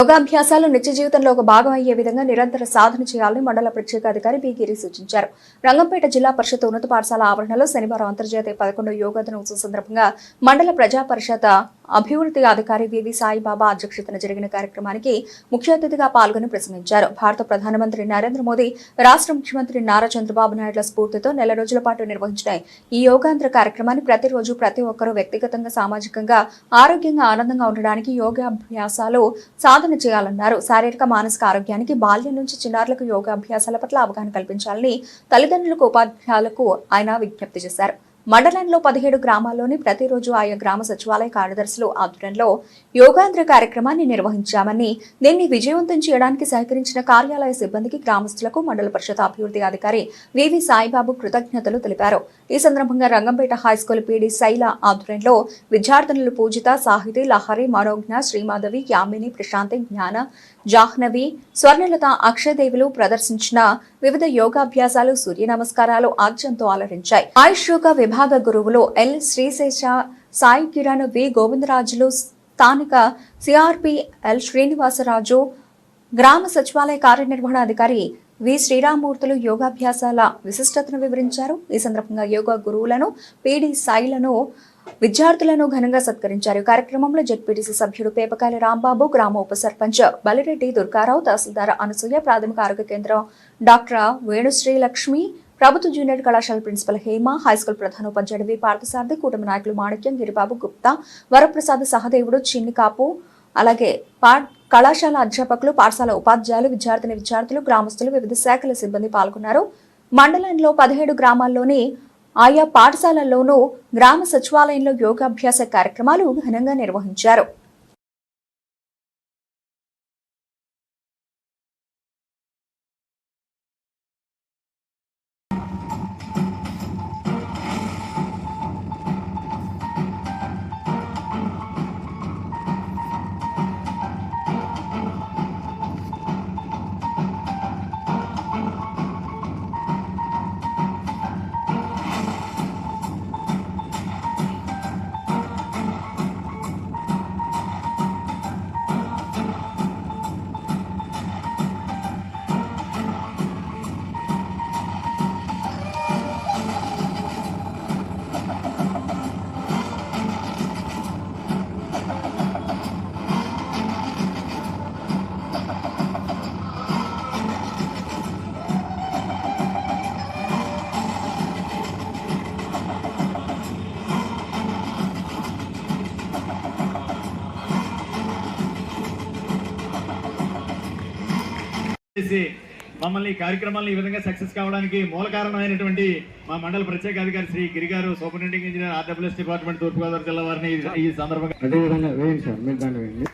యోగాభ్యాసాలు నిత్య జీవితంలో ఒక భాగం అయ్యే విధంగా నిరంతర సాధన చేయాలని మండల ప్రత్యేక అధికారి బి గిరి సూచించారు. రంగంపేట జిల్లా పరిషత్ ఉన్నత పాఠశాల ఆవరణలో శనివారం అంతర్జాతీయ పదకొండో యోగా దినోత్సవం సందర్భంగా మండల ప్రజా పరిషత్ అభివృద్ధి అధికారి వివి సాయిబాబా అధ్యక్షతన జరిగిన కార్యక్రమానికి ముఖ్య అతిథిగా పాల్గొని ప్రసంగించారు. భారత ప్రధానమంత్రి నరేంద్ర మోదీ రాష్ట్ర ముఖ్యమంత్రి నారా చంద్రబాబు నాయుడుల స్ఫూర్తితో నెల రోజుల పాటు నిర్వహించిన ఈ యోగాంధ్ర కార్యక్రమాన్ని ప్రతిరోజు ప్రతి ఒక్కరూ వ్యక్తిగతంగా సామాజికంగా ఆరోగ్యంగా ఆనందంగా ఉండడానికి యోగాభ్యాసాలు సాధన చేయాలన్నారు. శారీరక మానసిక ఆరోగ్యానికి బాల్యం నుంచి చిన్నారులకు యోగాభ్యాసాల పట్ల అవగాహన కల్పించాలని తల్లిదండ్రులకు ఉపాధ్యాయులకు ఆయన విజ్ఞప్తి చేశారు. మండలంలో పదిహేడు గ్రామాల్లోని ప్రతిరోజు ఆయా గ్రామ సచివాలయ కార్యదర్శులు ఆధ్వర్యంలో యోగాంధ్ర కార్యక్రమాన్ని నిర్వహించామని దీన్ని విజయవంతం చేయడానికి సహకరించిన కార్యాలయ సిబ్బందికి గ్రామస్తులకు మండల పరిషత్ అభివృద్ధి అధికారి వివి సాయిబాబు కృతజ్ఞతలు తెలిపారు. ఈ సందర్భంగా రంగంపేట హైస్కూల్ పీడీ శైల ఆధ్వర్యంలో విద్యార్థినులు పూజిత సాహితి లహరి మనోజ్ఞ శ్రీమాధవి యామిని ప్రశాంతి జ్ఞాన జాహ్నవి స్వర్ణలత అక్షయదేవులు ప్రదర్శించిన వివిధ యోగాభ్యాసాలు సూర్య నమస్కారాలు ఆజ్యంతో అలరించాయి. ఆయుష్ యోగా విభాగ గురువులు ఎల్. శ్రీశేష సాయి కిరణ్ వి. గోవిందరాజులు స్థానిక సిఆర్పి ఎల్. శ్రీనివాసరాజు గ్రామ సచివాలయ కార్యనిర్వహణ అధికారి వి శ్రీరామూర్తులు యోగాభ్యాసాల విశిష్టతను వివరించారు. ఈ సందర్భంగా యోగా గురువులను పీడి సాయిలను విద్యార్థులను ఘనంగా సత్కరించారు. కార్యక్రమంలో జెడ్పీటీసీ సభ్యుడు పేపకాయల రాంబాబు గ్రామ ఉప సర్పంచ్ బలిరెడ్డి దుర్గారావు తహసీల్దార్ అనసూయ ప్రాథమిక ఆరోగ్య కేంద్రం డాక్టర్ వేణుశ్రీ లక్ష్మి ప్రభుత్వ జూనియర్ కళాశాల ప్రిన్సిపల్ హేమ హైస్కూల్ ప్రధానోపాధ్యాయుడు వి పార్థసారథి కూటమి నాయకులు మాణిక్యం గిరిబాబు గుప్తా వరప్రసాద్ సహదేవుడు చిన్నికాపు అలాగే పాట్ కళాశాల అధ్యాపకులు పాఠశాల ఉపాధ్యాయులు విద్యార్థిని విద్యార్థులు గ్రామస్తులు వివిధ శాఖల సిబ్బంది పాల్గొన్నారు. మండలంలో పదిహేడు గ్రామాల్లోని ఆయా పాఠశాలల్లోనూ గ్రామ సచివాలయంలో యోగాభ్యాస కార్యక్రమాలు ఘనంగా నిర్వహించారు. చేసి మమ్మల్ని కార్యక్రమాలను ఈ విధంగా సక్సెస్ కావడానికి మూల కారణమైనటువంటి మా మండల ప్రత్యేక అధికారి శ్రీ గిరి గారు superintending engineer RWS department Thoorpu Godavari జిల్లా వారిని ఈ- సందర్భంగా వేయండి సార్ మీరు దాన్ని వేయండి.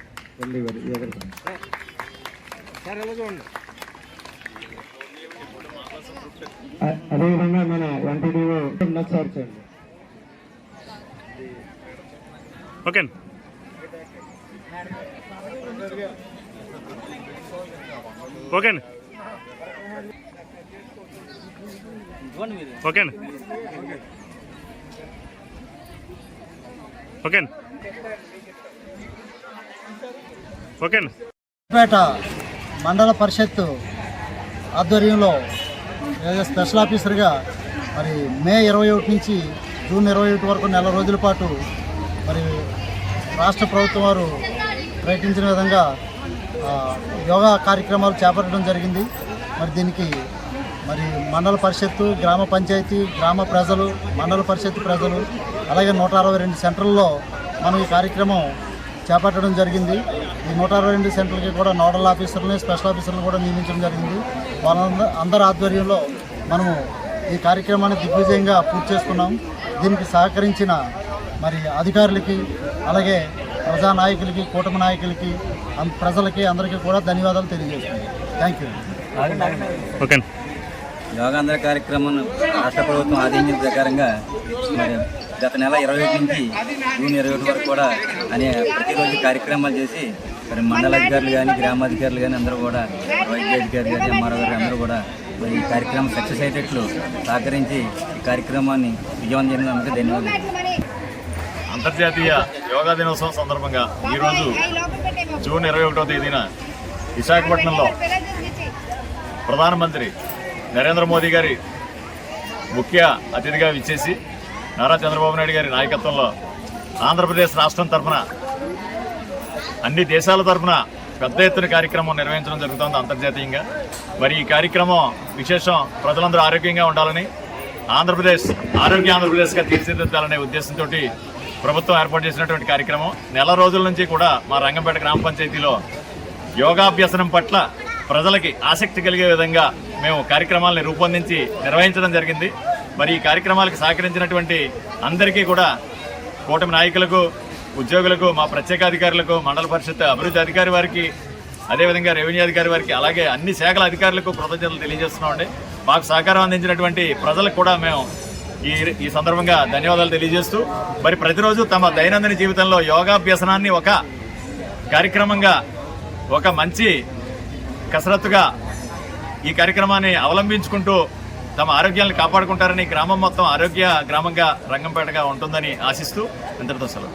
అదేవిధంగా మన ఎంపీడీఓ సార్ చూడండి okay. Okay okay okay okay పేట మండల పరిషత్ ఆధ్వర్యంలో స్పెషల్ ఆఫీసర్గా మరి మే ఇరవై ఒకటి నుంచి జూన్ ఇరవై ఒకటి వరకు నెల రోజుల పాటు మరి రాష్ట్ర ప్రభుత్వం వారు ప్రకటించిన విధంగా యోగా కార్యక్రమాలు చేపట్టడం జరిగింది. మరి దీనికి మరి మండల పరిషత్తు గ్రామ పంచాయతీ గ్రామ ప్రజలు మండల పరిషత్ ప్రజలు అలాగే నూట అరవై రెండు సెంటర్లలో మనం ఈ కార్యక్రమం చేపట్టడం జరిగింది. ఈ నూట అరవై రెండు సెంటర్లకి కూడా నోడల్ ఆఫీసర్లని స్పెషల్ ఆఫీసర్లను కూడా నియమించడం జరిగింది. వాళ్ళందరూ అందరి ఆధ్వర్యంలో మనము ఈ కార్యక్రమాన్ని దిగ్విజయంగా పూర్తి చేసుకున్నాం. దీనికి సహకరించిన మరి అధికారులకి అలాగే ప్రజా నాయకులకి కూటమి నాయకులకి అం- ప్రజలకి అందరికీ కూడా ధన్యవాదాలు తెలియజేస్తున్నాం థ్యాంక్ యూ ఓకే. యోగాంధ్ర కార్యక్రమం రాష్ట్ర ప్రభుత్వం ఆదేశించిన ప్రకారంగా మరి గత నెల ఇరవై ఒకటి నుంచి జూన్ ఇరవై ఒకటి వరకు కూడా అనే ప్రతిరోజు కార్యక్రమాలు చేసి మరి మండల అధికారులు కానీ గ్రామాధికారులు కానీ అందరూ కూడా వైద్య అధికారులు కానీ ఎంఆర్ఓ గారు అందరూ కూడా మరి ఈ కార్యక్రమం సక్సెస్ అయ్యేటట్లు సహకరించి ఈ కార్యక్రమాన్ని విజయవంతం చేసినందుకు ధన్యవాదాలు. అంతర్జాతీయ యోగా దినోత్సవం సందర్భంగా ఈరోజు జూన్ ఇరవై ఒకటో తేదీన విశాఖపట్నంలో ప్రధానమంత్రి నరేంద్ర మోదీ గారి ముఖ్య అతిథిగా విచ్చేసి నారా చంద్రబాబు నాయుడు గారి నాయకత్వంలో ఆంధ్రప్రదేశ్ రాష్ట్రం తరఫున అన్ని దేశాల తరఫున పెద్ద ఎత్తున కార్యక్రమం నిర్వహించడం జరుగుతోంది అంతర్జాతీయంగా. మరి ఈ కార్యక్రమం విశేషం ప్రజలందరూ ఆరోగ్యంగా ఉండాలని ఆంధ్రప్రదేశ్ ఆరోగ్య ఆంధ్రప్రదేశ్గా తీర్చిదిద్దాలనే ఉద్దేశంతో ప్రభుత్వం ఏర్పాటు చేసినటువంటి కార్యక్రమం నెల రోజుల నుంచి కూడా మా రంగంపేట గ్రామ పంచాయతీలో యోగాభ్యసనం పట్ల ప్రజలకి ఆసక్తి కలిగే విధంగా మేము కార్యక్రమాలను రూపొందించి నిర్వహించడం జరిగింది. మరి ఈ కార్యక్రమాలకు సహకరించినటువంటి అందరికీ కూడా కూటమి నాయకులకు ఉద్యోగులకు మా ప్రత్యేకాధికారులకు మండల పరిషత్ అభివృద్ధి అధికారి వారికి అదేవిధంగా రెవెన్యూ అధికారి వారికి అలాగే అన్ని శాఖల అధికారులకు కృతజ్ఞతలు తెలియజేస్తున్నామండి. మాకు సహకారం అందించినటువంటి ప్రజలకు కూడా మేము ఈ ఈ సందర్భంగా ధన్యవాదాలు తెలియజేస్తూ మరి ప్రతిరోజు తమ దైనందిన జీవితంలో యోగాభ్యసనాన్ని ఒక కార్యక్రమంగా ఒక మంచి కసరత్తుగా ఈ కార్యక్రమాన్ని అవలంబించుకుంటూ తమ ఆరోగ్యాన్ని కాపాడుకుంటారని గ్రామం మొత్తం ఆరోగ్య గ్రామంగా రంగంపేటగా ఉంటుందని ఆశిస్తూ ఇంతటితో సెలవు.